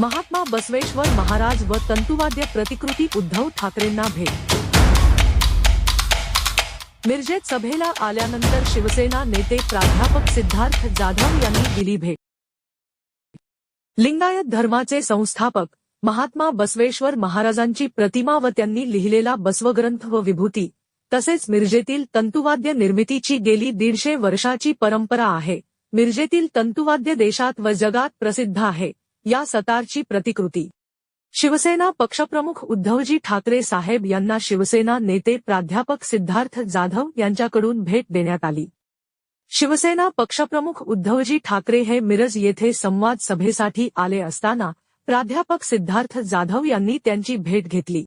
महात्मा बसवेश्वर महाराज व तंतुवाद्य प्रतिकृती उद्धव ठाकरेंना भेट. मिरजेत सभेला आल्यानंतर शिवसेना नेते प्राध्यापक सिद्धार्थ जाधव यांनी दिली भेट. लिंगायत धर्माचे संस्थापक महात्मा बसवेश्वर महाराजांची प्रतिमा व त्यांनी लिहिलेला बसवग्रंथ व विभूती तसेच मिरजेतील तंतुवाद्य निर्मितीची गेली दीडशे वर्षाची परंपरा आहे. मिरजेतील तंतुवाद्य देशात व जगात प्रसिद्ध आहे. या सतारची प्रतिकृती. शिवसेना पक्षप्रमुख उद्धवजी ठाकरे साहेब यांना शिवसेना नेते प्राध्यापक सिद्धार्थ जाधव यांच्याकडून भेट देण्यात आली. शिवसेना पक्षप्रमुख उद्धवजी ठाकरे हे मिरज येथे संवाद सभेसाठी आले असताना प्राध्यापक सिद्धार्थ जाधव यांनी त्यांची भेट घेतली.